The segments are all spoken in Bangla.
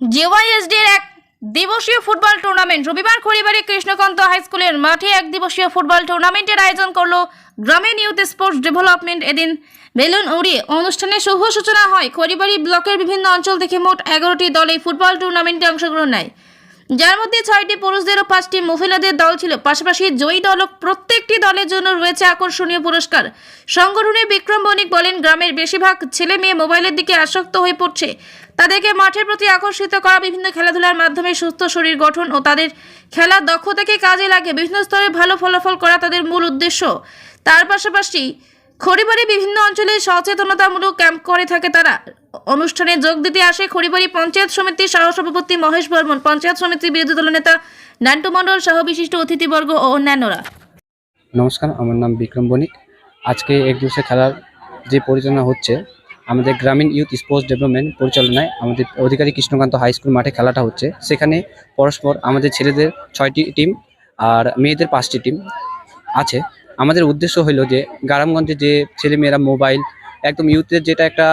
জেওয়াইএসডি এর এক দিবসীয় ফুটবল টুর্নামেন্ট রবিবার খড়িবাড়ি কৃষ্ণকান্ত হাইস্কুলের মাঠে এক দিবসীয় ফুটবল টুর্নামেন্টের আয়োজন করল গ্রামীণ ইউথ স্পোর্টস ডেভেলপমেন্ট এদিন বেলুন উড়িয়ে অনুষ্ঠানে শুভ সূচনা হয়। খড়িবাড়ি ব্লকের বিভিন্ন অঞ্চল থেকে মোট এগারোটি দল এই ফুটবল টুর্নামেন্টে অংশগ্রহণ নেয়। যার মধ্যে ছয়টি পুরুষদের ও পাঁচটি মহিলাদের দল ছিল। পাশাপাশি জয়ী দল ও প্রত্যেকটি দলের জন্য রয়েছে আকর্ষণীয় পুরস্কার। সংগঠনে বিক্রম বণিক বলেন, গ্রামের বেশিরভাগ ছেলে মেয়ে মোবাইলের দিকে আসক্ত হয়ে পড়ছে। তাদেরকে মাঠের প্রতি আকর্ষিত করা, বিভিন্ন খেলাধুলার মাধ্যমে সুস্থ শরীর গঠন ও তাদের খেলার দক্ষতাকে কাজে লাগে বিভিন্ন স্তরে ভালো ফলাফল করা তাদের মূল উদ্দেশ্য। তার পাশাপাশি খড়িবাড়ি বিভিন্ন অঞ্চলে সচেতনতামূলক ক্যাম্প করে থাকে তারা। অনুষ্ঠানে যোগ দিতে আসে খড়িবাড়ি পঞ্চায়েত সমিতির সহসভাপতি মহেশ বর্মন, পঞ্চায়েত সমিতির বিরোধী দলনেতা নান্টু মণ্ডল সহ বিশিষ্ট অতিথিবর্গ ও অন্যান্যরা। নমস্কার, আমার নাম বিক্রম বণিক। আজকে এক দিবসে খেলার যে পরিচালনা হচ্ছে, আমাদের গ্রামীণ ইউথ স্পোর্টস ডেভেলপমেন্ট পরিচালনায় আমাদের অধিকারী কৃষ্ণকান্ত হাই স্কুল মাঠে খেলাটা হচ্ছে। সেখানে পরস্পর আমাদের ছেলেদের ছয়টি টিম আর মেয়েদের পাঁচটি টিম আছে। আমাদের উদ্দেশ্য হলো যে গ্রামগঞ্জে যে ছেলেমেয়েরা মোবাইল, একদম ইউথের যেটা একটা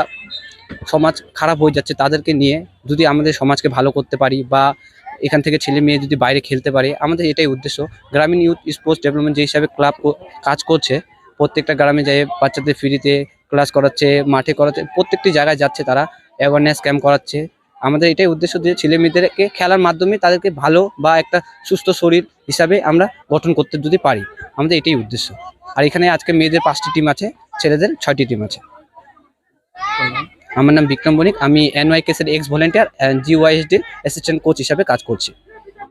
সমাজ খারাপ হয়ে যাচ্ছে তাদেরকে নিয়ে যদি আমাদের সমাজকে ভালো করতে পারি বা এখান থেকে ছেলে মেয়ে যদি বাইরে খেলতে পারে, আমাদের এটাই উদ্দেশ্য। গ্রামীণ ইউথ স্পোর্টস ডেভেলপমেন্ট যে হিসাবে ক্লাব কাজ করছে, প্রত্যেকটা গ্রামে যায় বাচ্চাদের ফ্রিতে ক্লাস করাচ্ছে, মাঠে করাচ্ছে, প্রত্যেকটি জায়গায় যাচ্ছে তারা অ্যাওয়ারনেস ক্যাম্প করাচ্ছে। আমাদের এটাই উদ্দেশ্য যে ছেলে মেয়েদেরকে খেলার মাধ্যমে তাদেরকে ভালো বা একটা সুস্থ শরীর হিসাবে আমরা গঠন করতে যদি পারি, আমাদের এটাই উদ্দেশ্য। আর এখানে আজকে মেয়েদের পাঁচটি টিম আছে, ছেলেদের ছয়টি টিম আছে। আমার নাম বিক্রম বণিক, আমি এনওয়াইকেসের এক্স ভলেন্টিয়ার জিওয়াইএসডির অ্যাসিস্ট্যান্ট কোচ হিসাবে কাজ করছি।